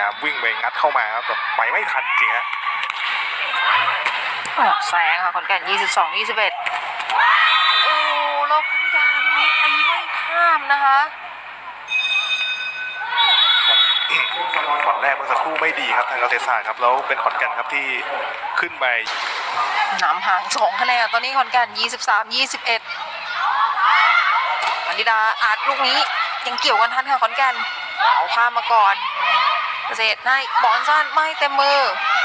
ายามวิ่งไปงัดเข้ามาครับแต่ไปไม่ทันจริงฮะอะแซงค่ะขอนแก่น22 21 โอ้แล้วพันยาลูกนี้ตีไม่ข้ามนะคะก่อนแรกเมื่อสักครู่ไม่ดีครับทางเกษตรศาสตร์ครับแล้วเป็นขอนแก่นครับที่ขึ้นไปนำห่างสองคะแนนตอนนี้ขอนแก่น23 21พันธิดาอาจลูกนี้ยังเกี่ยวกันทันค่ะขอนแก่นเอาข้ามมาก่อน เกษตรให้บอลสั้นไม่เต็มมือ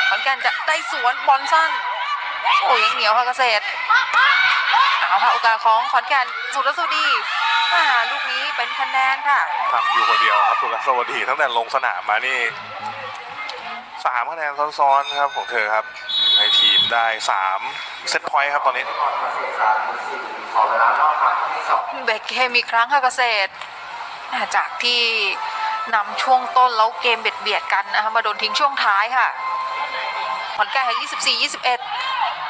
ขอนแก่นจะได้สวนบอลสั้นโอ้ยังเหนียวค่ะเกษตรเอาค่ะโอกาสของขอนแก่นสุรสุดีอ่าลูกนี้เป็นคะแนนค่ะทำอยู่คนเดียวครับสุรสวัสดีตั้งแต่ลงสนามมานี่สามคะแนนซ้อนๆครับของเธอครับให้ทีมได้สามเซตพอยต์ครับตอนนี้เบรกเกมอีกครั้งค่ะเกษตรอ่าจากที่ นำช่วงต้นแล้วเกมเบียดเบียดกันนะคะมาโดนทิ้งช่วงท้ายค่ะขอนแก่นค่ะ24 21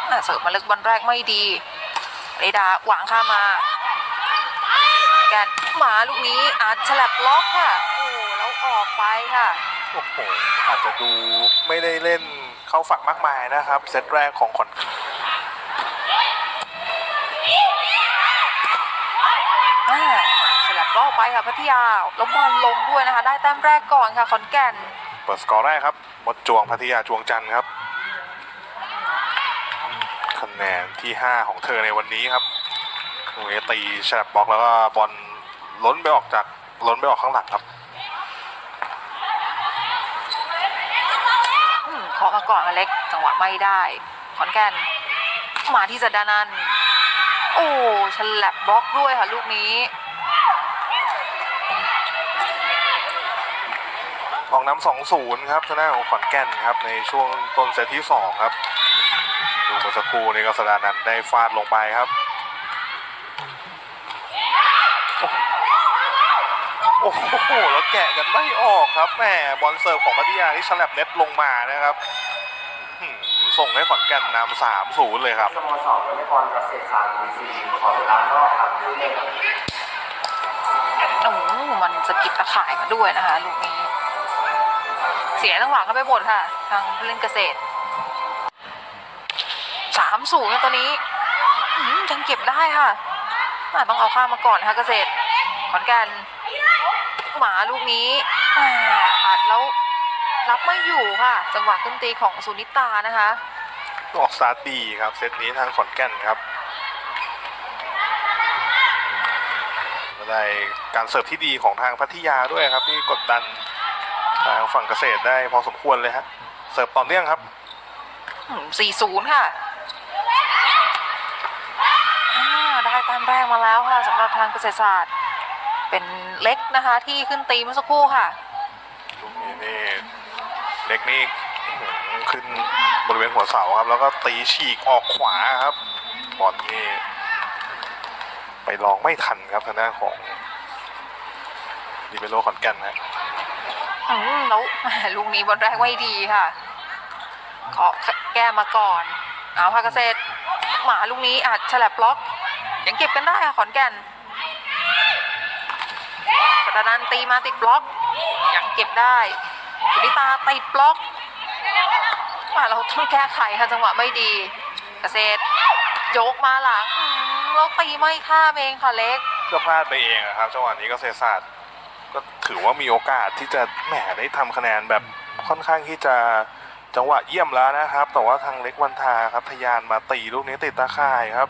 อ่าเสิร์ฟมาเล็กบอลแรกไม่ดีเรดาหวางข้ามาขอนแกันหมาลูกนี้อาจฉลับล็อกค่ะ โอ้แล้วออกไปค่ะ โอ้โหอาจจะดูไม่ได้เล่นเข้าฝักมากมายนะครับ เซตแรกของขอน อ่า ฉลับล็อกไปค่ะพัทยาแล้วบอลลงด้วยนะคะ ได้แต้มแรกก่อนค่ะขอนแก่น เปิดสกอร์แรกครับมดจวงพัทยาจวงจันทร์ครับ คะแนนที่ 5 ของเธอในวันนี้ครับตรงนี้ตีฉลับบล็อกแล้วก็บอลล้นไปออกจากล้นไปออกข้างหลังครับอืมเคาะมาก่อนอเล็กจังหวะไม่ได้ ขอนแก่นมาที่สัดดานันท์โอ้ฉลับบล็อกด้วยค่ะลูกนี้ ออกนำสองศูนย์ครับทางด้านของขอนแก่นครับในช่วงต้นเซตที่สองครับดูเมื่อสักครู่นี้ก็สดานันได้ฟาดลงไปครับ โอ้โหแล้วแกะกันไม่ออกครับแหมบอลเสิร์ฟของพัทยาที่ฉลับเน็ตลงมานะครับส่งให้ขอนแก่นนำสามศูนย์เลยครับสโมสรวอลเลย์บอลเกษตรศาสตร์ดีซีขอเวลานอกครับที่เล่นโอ้โหมันสะกิดตะข่ายมาด้วยนะคะลูกนี้ เสียจังหวะกันไปหมดค่ะ ทางผู้เล่นเกษตรสามศูนย์ตอนนี้ยังเก็บได้ค่ะอ่าต้องเอาข้ามมาก่อนนะคะเกษตรขอนแก่นหมาลูกนี้อ่าอัดแล้วรับไม่อยู่ค่ะ จังหวะขึ้นตีของสุนิตานะคะออกสตาร์ทดีครับ เซตนี้ทางขอนแก่นครับได้การเสิร์ฟที่ดีของทางพัทยาด้วยครับที่กดดัน ทางฝั่งเกษตรได้พอสมควรเลยฮะเสิร์ฟต่อเนื่องครับสี่ศูนย์ค่ะอ่าได้แต้มแรกมาแล้วค่ะสำหรับทางเกษตรศาสตร์ เป็นเล็กนะคะที่ขึ้นตีเมื่อสักครู่ค่ะลูกนี้นี่เล็กนี่อื้อหือขึ้นบริเวณหัวเสาครับ แล้วก็ตีฉีกออกขวาครับบอลนี่ไปลองไม่ทันครับทางด้านของดิเบโลขอนแก่นฮะ อืมแล้วลูกนี้บอลแรกไม่ดีค่ะขอแก้มาก่อน เอาค่ะเกษตรหมาลูกนี้อาจฉลับล็อกยังเก็บกันได้ค่ะขอนแก่นปัตนันตีมาติดบล็อกยังเก็บได้สุนิตาติดบล็อกมาเราต้องแก้ไขค่ะจังหวะไม่ดีเกษตรยกมาหลังแล้วตีไม่ข้ามเองค่ะเล็กก็พลาดไปเองครับจังหวะนี้เกษตรศาสตร์ ก็ถือว่ามีโอกาสที่จะแหมได้ทำคะแนนแบบค่อนข้างที่จะจังหวะเยี่ยมแล้วนะครับ แต่ว่าทางเล็กวันทาครับทะยานมาตีลูกนี้ติดตาข่ายครับ